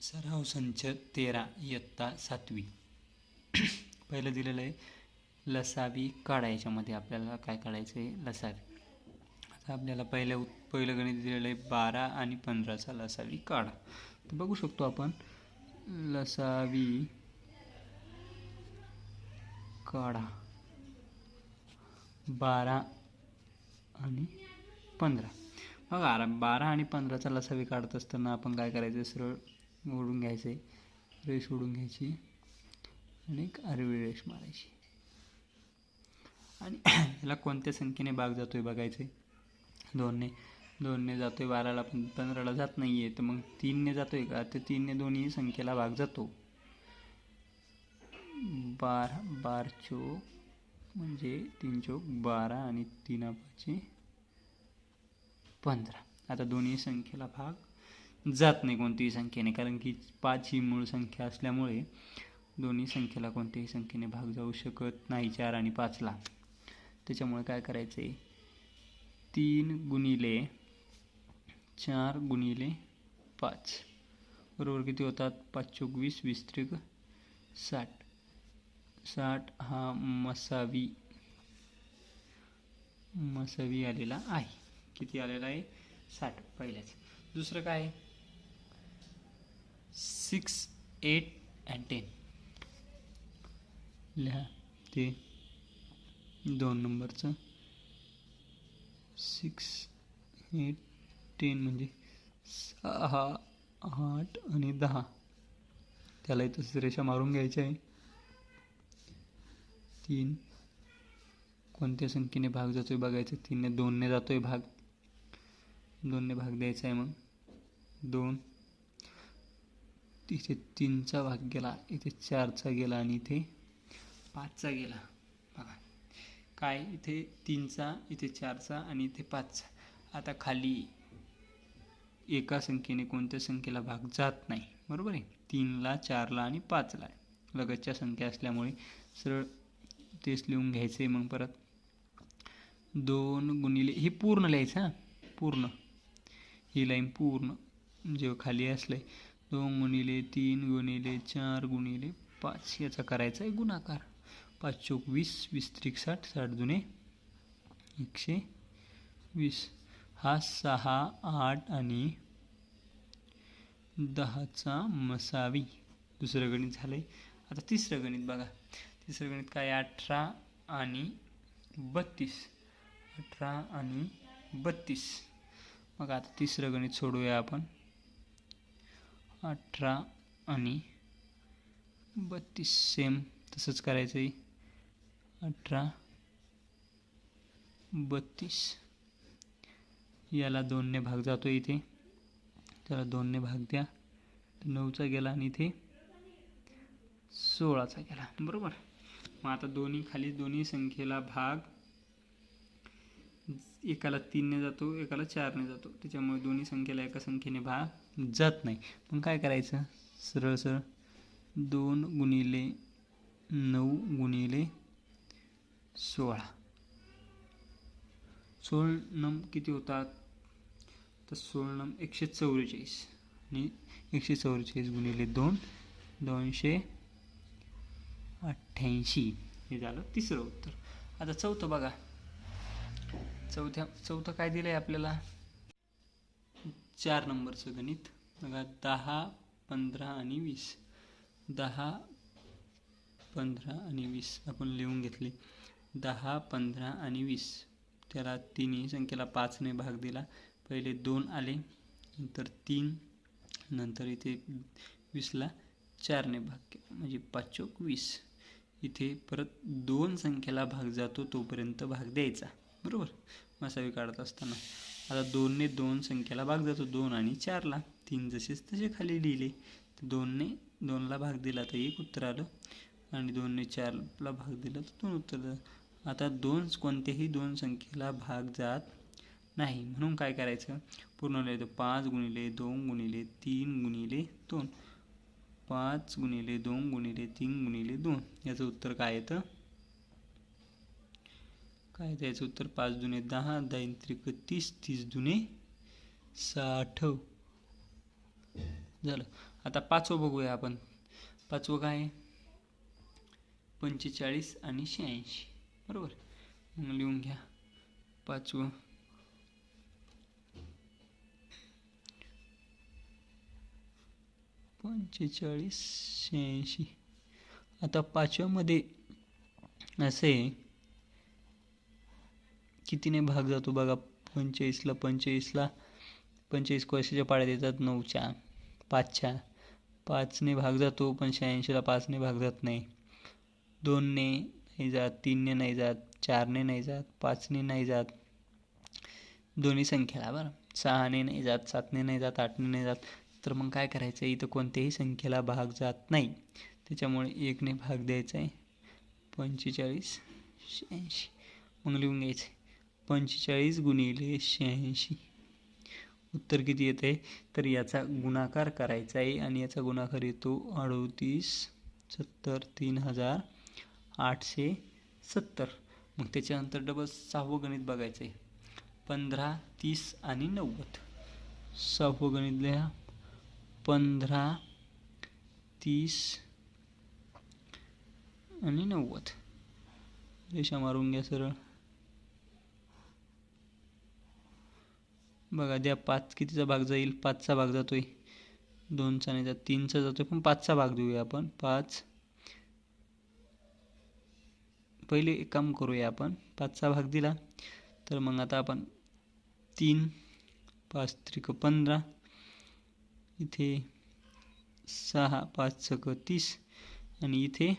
सराव संच तेरा इयत्ता सातवी. पहिलं दिलेलं आहे लसावी काढा याच्यामध्ये आपल्याला काय काढायचं आहे? लसावी. आता आपल्याला पहिल्या पहिलं गणित दिलेलं आहे बारा आणि पंधराचा लसावी काढा. तर बघू शकतो आपण लसावी काढा. बारा आणि पंधरा. बघा आरा बारा आणि पंधराचा लसावी काढत असताना आपण काय करायचं? सरळ ओढून घ्यायचं आहे रेष ओढून घ्यायची आणि एक आरवी रेष मारायची. आणि ह्याला कोणत्या संख्येने भाग जातो आहे बघायचे दोनने. दोनने जातो आहे बाराला पण पंधराला जात नाही आहे तर मग तीनने जातो आहे का? तर तीनने दोन्ही संख्येला भाग जातो. बारा बार चोक म्हणजे तीन चोक बारा आणि तीन पाचे पंधरा. आता दोन्ही संख्येला भाग जात नाही कोणत्याही संख्येने कारण की पाच ही मूळ संख्या असल्यामुळे दोन्ही संख्येला कोणत्याही संख्येने भाग जाऊ शकत नाही चार आणि पाचला. त्याच्यामुळे काय करायचं आहे तीन गुणिले चार गुणिले पाच. बरोबर किती होतात? पाच चोक वीस वीस त्रिक साठ. साठ हा मसावी मसावी आलेला आहे. किती आलेला आहे? साठ पहिल्याच. दुसरं काय? आहे सिक्स एट अँड टेन. लिहा. ते दोन नंबरचं. सिक्स एट टेन म्हणजे सहा आठ आणि दहा. त्याला इथं रेषा मारून घ्यायच्या आहे. तीन. कोणत्या संख्येने भाग जातोय बघायचं? तीनने दोनने जातोय भाग. दोनने भाग द्यायचा आहे मग. दोन. इथे तीनचा भाग गेला इथे चारचा गेला आणि इथे पाचचा गेला. बघा. काय? इथे तीनचा इथे चारचा आणि इथे पाचचा. आता खाली एका संख्येने कोणत्या संख्येला भाग जात नाही? बरोबर आहे? तीनला चारला आणि पाचला. लगतच्या संख्या असल्यामुळे सरळ तेच लिहून घ्यायचे मग परत. दोन गुणिले हे पूर्ण लिहायचं हां? पूर्ण. ही लाईन पूर्ण. जेव्हा खाली असलं आहे दोन गुणिले तीन गुणिले चार गुणिले पाच याचा करायचा आहे गुणाकार. पाच चोक वीस वीस त्रिक साठ साठ जुने एकशे वीस. हा सहा आठ आणि दहाचा मसावी. दुसरं गणित झालं आहे आता तिसरं गणित बघा. तिसरं गणित काय अठरा आणि बत्तीस. अठरा आणि बत्तीस. मग आता तिसरं गणित सोडूया आपण. अठरा आणि बत्तीस. सेम तसंच करायचं आहे अठरा बत्तीस. याला दोनने भाग जातो इथे. त्याला दोनने भाग द्या. नऊचा गेला आणि इथे सोळाचा गेला. बरोबर? मग आता दोन्ही खाली दोन्ही संख्येला भाग. एकाला तीनने जातो एकाला चारने जातो. त्याच्यामुळे दोन्ही संख्येला एका संख्येने भाग. जात नाही. मग काय करायचं? सरळ सरळ. दोन गुणिले नऊ गुणिले सोळा. सोळनम किती होतात? तर सोळनम एकशे चौवेचाळीस आणि एकशे चौवेचाळीस गुणिले दोन दोनशे अठ्ठ्याऐंशी. हे झालं तिसरं उत्तर. आता चौथं बघा. चौथ्या चौथं काय दिलं आहे आपल्याला? चार नंबरचं गणित. बघा दहा पंधरा आणि वीस. दहा पंधरा आणि वीस. आपण लिहून घेतले. दहा पंधरा आणि वीस. त्याला तिन्ही संख्येला पाचने भाग दिला. पहिले दोन आले नंतर तीन नंतर इथे वीसला चारने भाग केला. म्हणजे पाचोक वीस. इथे परत दोन संख्येला भाग जातो तोपर्यंत भाग द्यायचा. बरोबर? मसावी काढत असताना. आता दोनने दोन संख्येला भाग जातो. दोन आणि चारला. तीन जसेच तसे खाली लिहिले. तर दोनने दोनला भाग दिला तर एक उत्तर आलं. आणि दोनने चारला भाग दिला तर दोन उत्तर झालं आता दोन कोणत्याही दोन संख्येला भाग जात नाही. म्हणून काय करायचं? पूर्ण लिहायचं पाच गुणिले दोन गुणिले तीन गुणिले दोन. पाच गुणिले दोन गुणिले तीन गुणिले दोन. याचं उत्तर काय येतं? काय द्यायचं उत्तर? पाच दुने दहा दहा त्रिक तीस तीस दुने साठ. झालं. आता पाचवं बघूया आपण. पाचवं काय पंचेचाळीस आणि शहाऐंशी. बरोबर? मग लिहून घ्या. पाचवं. पंचेचाळीस शहाऐंशी. आता पाचव्यामध्ये असे कितीने भाग जातो बघा? पंचेचाळीसला पंचेचाळीसला पंचेचाळीस कशाच्या पाड्यात येतात नऊच्या पाचच्या. पाचने भाग जातो पण शहाऐंशीला पाचने भाग जात नाही. दोनने नाही जात तीनने नाही जात चारने नाही जात पाचने नाही जात. दोन्ही संख्येला बरं. सहाने नाही जात सातने नाही जात आठने नाही जात. तर मग काय करायचं? आहे इथं कोणत्याही संख्येला भाग जात नाही. त्याच्यामुळे एकने भाग द्यायचा आहे पंचेचाळीस शहाऐंशी. मग लिहून घ्यायचं आहे पंचेचाळीस गुणिले शहाऐंशी. उत्तर किती येतं? आहे तर याचा गुणाकार करायचा आहे आणि याचा गुणाकार येतो अडोतीस सत्तर तीन हजार आठशे सत्तर. मग त्याच्यानंतर डबल सहावं गणित बघायचं आहे. पंधरा तीस आणि नव्वद. सहावं गणित लिहा. पंधरा तीस आणि नव्वद. रेषा मारून घ्या सरळ. बघा द्या पाच कितीचा भाग जाईल? पाचचा भाग जातो आहे दोनचा नाही जात तीनचा जातो आहे पण पाचचा भाग देऊया आपण. पाच. पहिले एक काम करूया आपण. पाचचा भाग दिला तर मग आता आपण तीन पाच त्रिक पंधरा इथे सहा पाच सक तीस आणि इथे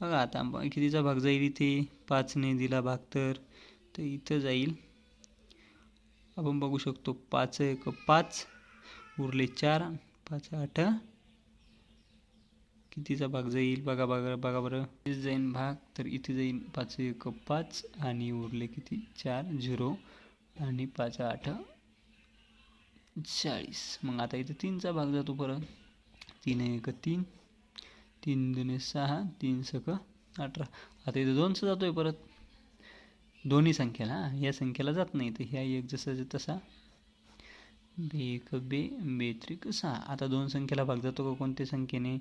बघा आता कितीचा भाग जाईल? इथे पाचने दिला भाग तर तर इथं जाईल. आपण बघू शकतो पाच एक पाच उरले चार पाच आठ. कितीचा भाग जाईल? बघा बघा बघा बरं. इथे जाईन भाग तर इथे जाईल पाच एक पाच आणि उरले किती? चार झिरो आणि पाच आठ. चाळीस. मग आता इथे तीनचा भाग जातो परत. तीन एक तीन तीन दोन सहा तीन सक अठरा. आता इथे दोनचा आहे परत. दोन्ही संख्येला या संख्येला जात नाही तर ह्या एक जसं तसा. बे एक बे बेत्रिक सहा. आता दोन संख्येला भाग जातो का कोणत्या संख्येने?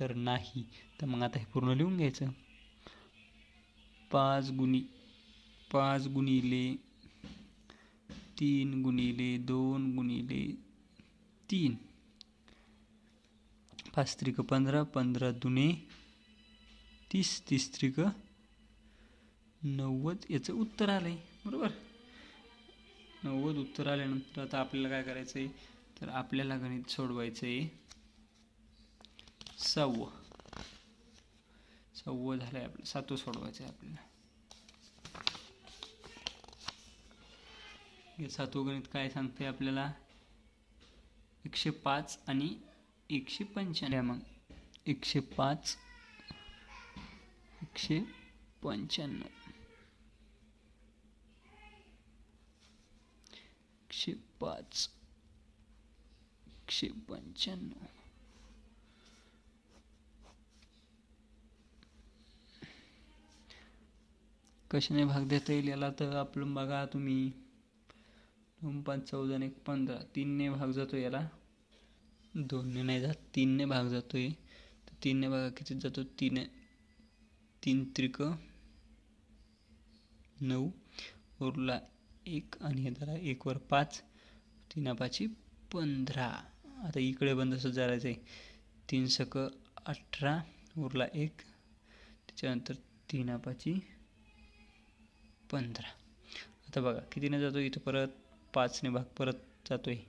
तर नाही. तर मग आता हे पूर्ण लिहून घ्यायचं. पाच गुणी पाच गुणिले तीन गुणिले दोन गुणिले तीन. पाच त्रिक पंधरा पंधरा दुने तीस तीस त्रिक नव्वद याचं उत्तर आलं आहे बरोबर? नव्वद उत्तर आल्यानंतर आता आपल्याला काय करायचं आहे तर आपल्याला गणित सोडवायचं आहे सव्व. सव्व झालं आहे आपलं. सातवं सोडवायचं आहे आपल्याला. हे सातवं गणित काय सांगते आपल्याला? एकशे पाच आणि एकशे पंच्याण्णव. मग. एकशे पाच एकशे पंच्याण्णव. एकशे पाच एकशे पंच्याण्णव कशाने भाग देता येईल याला तर आपलं बघा तुम्ही. दोन पाच चौदा एक पंधरा. तीनने भाग जातो याला. दोनने नाही जात तीनने भाग जातो आहे तर तीनने भागा किती जातो? तीन तीन त्रिक नऊ. उरला एक आणि हे धरा एकवर पाच तीन पाची पंधरा. आता इकडे बंद असं जायचं आहे तीन सक अठरा उरला एक त्याच्यानंतर तीन पाची पंधरा. आता बघा कितीने जातो इथं परत? पाचने भाग परत जातो आहे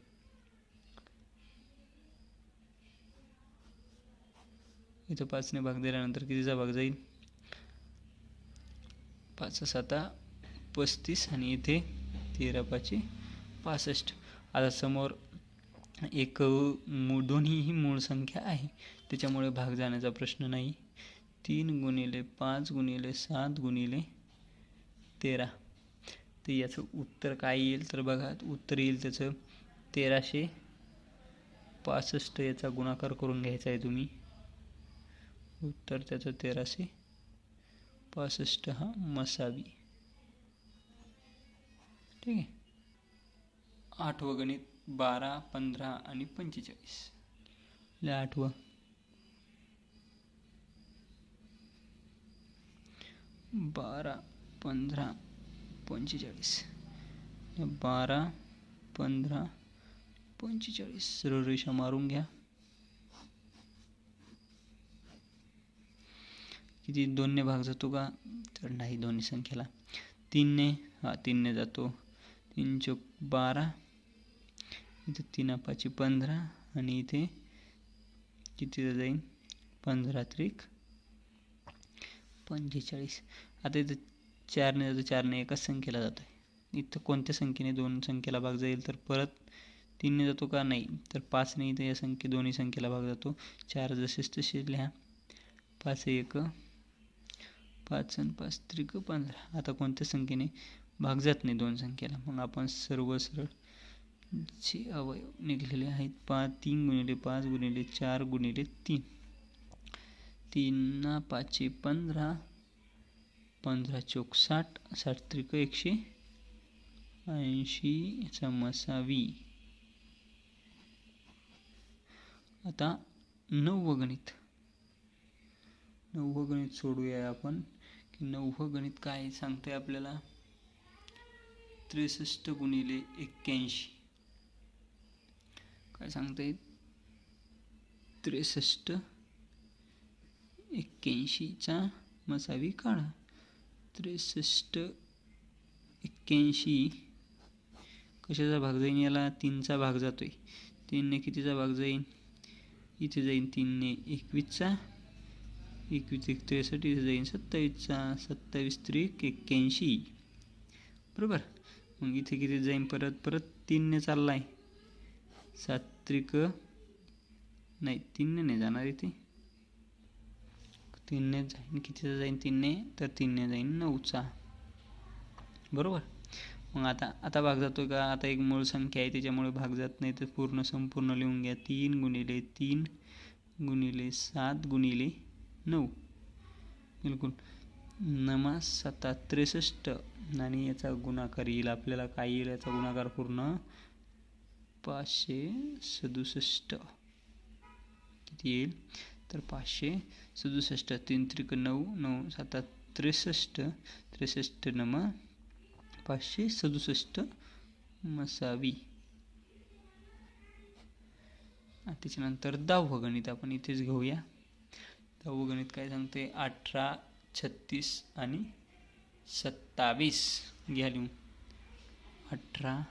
इथं पाचने भाग दिल्यानंतर कितीचा भाग जाईल? पाच साता पस्तीस आणि इथे तेरा पाचशे पासष्ट. आता समोर एक मूळ दोन्हीही मूळ संख्या आहे. त्याच्यामुळे भाग जाण्याचा प्रश्न नाही. तीन गुणिले पाच गुणिले सात गुणिले तेरा. तर याचं उत्तर काय येईल? तर बघा उत्तर येईल त्याचं तेराशे पासष्ट याचा गुणाकार करून घ्यायचा आहे तुम्ही. उत्तर त्याचं तेराशे पासष्ट हा मसावी. ठीक आहे. आठवं गणित बारा पंधरा आणि पंचेचाळीस. आठवं. बारा पंधरा पंचेचाळीस. बारा पंधरा पंचेचाळीस. सरळ रेषा मारून घ्या. किती दोनने भाग जातो का? तर नाही दोन्ही संख्येला. तीनने हा तीनने जातो. तीन चौक बारा इथे तीन पाची पंधरा, आणि इथे किती जाईल त्रिक पंचेचाळीस. आता इथं चारने जातो चारने एकाच संख्येला जातो आहे इथं कोणत्या संख्येने दोन संख्येला भाग जाईल, तर परत तीनने जातो का? नाही. तर पाचने इथं या संख्ये, दोन्ही संख्येला भाग जातो. चार जसेच तसे लिहा. पाच एक, पाच पाच त्रिक पंधरा. आता कोणत्या संख्येने? भाग जात नाही दोन संख्येला. मग आपण सर्व सरळ जे अवयव निघलेले आहेत. पाच तीन गुणिले पाच गुणिले चार गुणिले तीन. तीन पाचशे पंधरा पंधरा चौक साठ साठ त्रिक एकशे ऐंशी समसावी आता नववं गणित नववं गणित सोडूया आपण. की नववं गणित काय सांगते आपल्याला? त्रेसष्ट गुणिले एक्क्याऐंशी. काय सांगता येईल? त्रेसष्ट एक्क्याऐंशीचा मसावी काढा. त्रेसष्ट एक्क्याऐंशी कशाचा भाग जाईन? याला तीनचा भाग जातो आहे तीनने कितीचा भाग जाईन? इथे जाईन तीनने एकवीसचा. एकवीस एक त्रेसष्ट इथे जाईन सत्तावीसचा. सत्तावीस त्रिक एक्क्याऐंशी. बरोबर? मग इथे किती जाईन? परत परत तीनने चालला आहे सात त्रिक नाही तीनने नाही जाणार इथे. तीनने जाईन कितीचा जाईन? तीनने तर तीनने जाईन नऊचा. बरोबर? मग आता आता भाग जातो का? आता एक मूळ संख्या आहे त्याच्यामुळे भाग जात नाही तर पूर्ण संपूर्ण लिहून घ्या. तीन गुणिले तीन गुणिले सात गुणिले नऊ. बिलकुल. नमाज सत्ता त्रेसष्ट. आणि याचा गुणाकार येईल आपल्याला काय येईल याचा गुणाकार पूर्ण? पाचशे सदुसष्ट. किती येईल? तर पाचशे सदुसष्ट. तीन त्रिक नऊ नऊ सात त्रेसष्ट. त्रेसष्ट नमा पाचशे सदुसष्ट मसावी. त्याच्यानंतर दहावं गणित आपण इथेच घेऊया. दहावं गणित काय सांगते अठरा छत्तीस आणि सत्तावीस. घ्या लिहून अठरा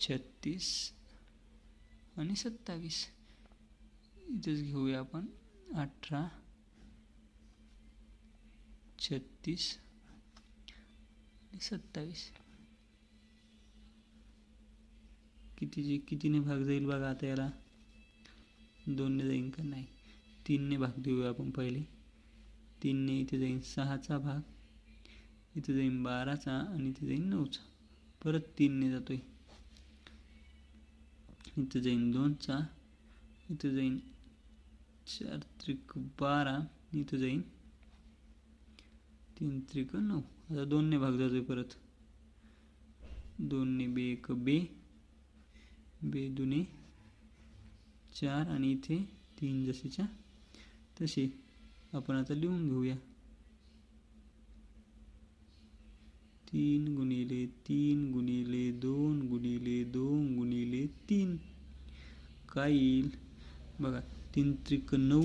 छत्तीस आणि सत्तावीस. इथेच घेऊया आपण. अठरा छत्तीस आणि सत्तावीस. कितीचे कितीने भाग जाईल बघा आता याला? दोनने जाईन का? नाही. तीनने भाग देऊया आपण पहिले. तीनने इथे जाईन सहाचा भाग इथे जाईन बाराचा आणि इथे जाईन नऊचा. परत तीनने जातोय. इथं जाईन दोनचा इथं जाईन चार त्रिक बारा इथं जाईन तीन त्रिक नऊ. आता दोनने भाग जातोय परत. दोनने बे एक बे बे दुने चार आणि इथे तीन जसेच्या तसे. आपण आता लिहून घेऊया. तीन गुणिले तीन गुणिले दोन गुणिले दोन गुणिले तीन. काय येईल? बघा तीन त्रिक नऊ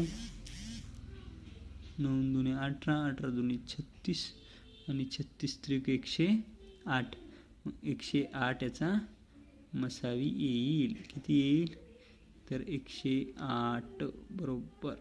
नऊ दुने अठरा अठरा दुने छत्तीस आणि छत्तीस त्रिक एकशे आठ. एकशे आठ याचा मसावी येईल. किती येईल? तर एकशे आठ बरोबर.